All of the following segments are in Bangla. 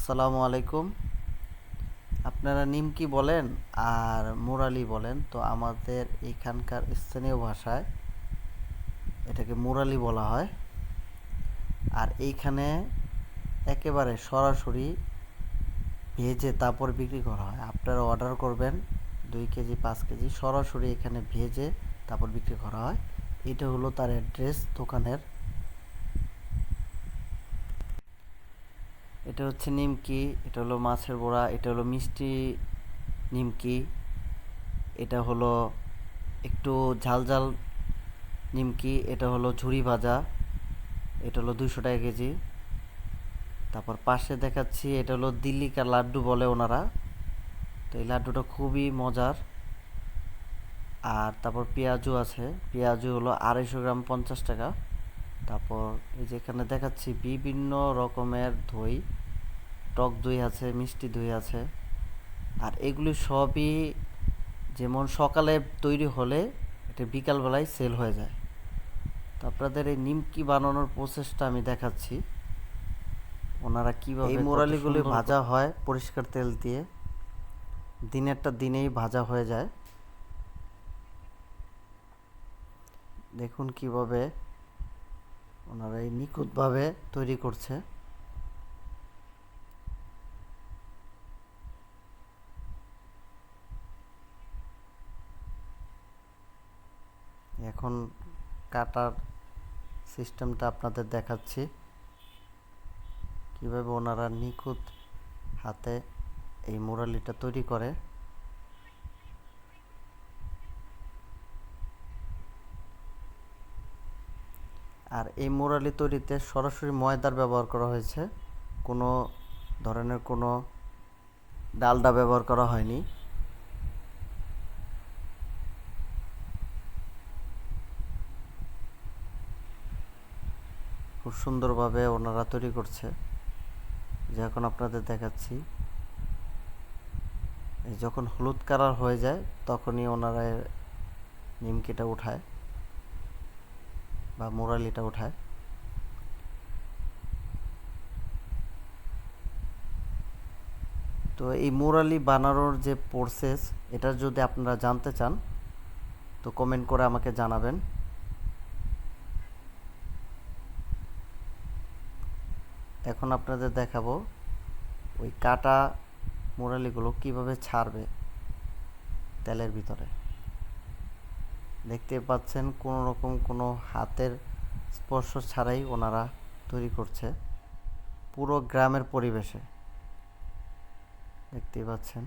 আসসালামু আলাইকুম। আপনারা নিমকি বলেন আর মুরালি বলেন, তো আমাদের এখানকার স্থানীয় ভাষায় এটাকে মুরালি বলা হয়। আর এইখানে একেবারে সরাসরি ভেজে তারপর বিক্রি করা হয়। আপনারা অর্ডার করবেন দুই কেজি, পাঁচ কেজি, সরাসরি এখানে ভেজে তারপর বিক্রি করা হয়। এটা হলো তার অ্যাড্রেস দোকানের এটা হচ্ছে নিমকি, এটা হলো মাছের বড়া, এটা হলো মিষ্টি নিমকি, এটা হলো একটু ঝাল ঝাল নিমকি, এটা হলো ঝুড়ি ভাজা, এটা হলো দুশো টাকা কেজি। তারপর পাশে দেখাচ্ছি, এটা হলো দিল্লিকার লাড্ডু বলে ওনারা। তো এই লাড্ডুটা খুবই মজার। আর তারপর পেঁয়াজু আছে পেঁয়াজু হলো আড়াইশো গ্রাম পঞ্চাশ টাকা। তারপর এই যে এখানে দেখাচ্ছি, বিভিন্ন রকমের দই। টক দই আছে মিষ্টি দই আছে। আর এগুলি সবই যেমন সকালে তৈরি হলে এটা বিকালবেলায় সেল হয়ে যায়। তো আপনাদের এই নিমকি বানানোর প্রসেসটা আমি দেখাচ্ছি। ওনারা কীভাবে এই মোরালিগুলি ভাজা হয় পরিষ্কার তেল দিয়ে। দিনেরটা দিনেই ভাজা হয়ে যায়। দেখুন কীভাবে ওনারা এই নিখুঁতভাবে তৈরি করছে। এখন কাটার সিস্টেমটা আপনাদের দেখাচ্ছি। কীভাবে ওনারা নিখুঁত হাতে এই মুরালিটা তৈরি করে। আর এই মুরালি তৈরিতে সরাসরি ময়দার ব্যবহার করা হয়েছে। কোনো ধরনের কোনো ডালডা ব্যবহার করা হয়নি। খুব সুন্দরভাবে ওনারা তৈরি করছে। যে এখন আপনাদের দেখাচ্ছি। যখন হলুদ কালার হয়ে যায়, তখনই ওনারা নিমকিটা উঠায় বা মোরালিটা উঠায়। তো এই মোরালি বানানোর যে প্রসেস এটা যদি আপনারা জানতে চান, তো কমেন্ট করে আমাকে জানাবেন। এখন আপনাদের দেখাবো ওই কাটা মোরালিগুলো কীভাবে ছাড়বে তেলের ভিতরে। দেখতে পাচ্ছেন কোনো রকম কোনো হাতের স্পর্শ ছাড়াই ওনারা তৈরি করছে পুরো গ্রামের পরিবেশে। দেখতেই পাচ্ছেন।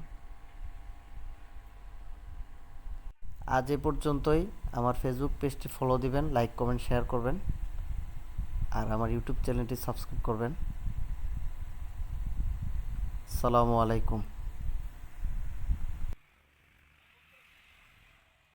আজ এ পর্যন্তই। আমার ফেসবুক পেজটি ফলো দিবেন লাইক কমেন্ট শেয়ার করবেন। আর আমার ইউটিউব চ্যানেলটি সাবস্ক্রাইব করবেন। সালামু আলাইকুম।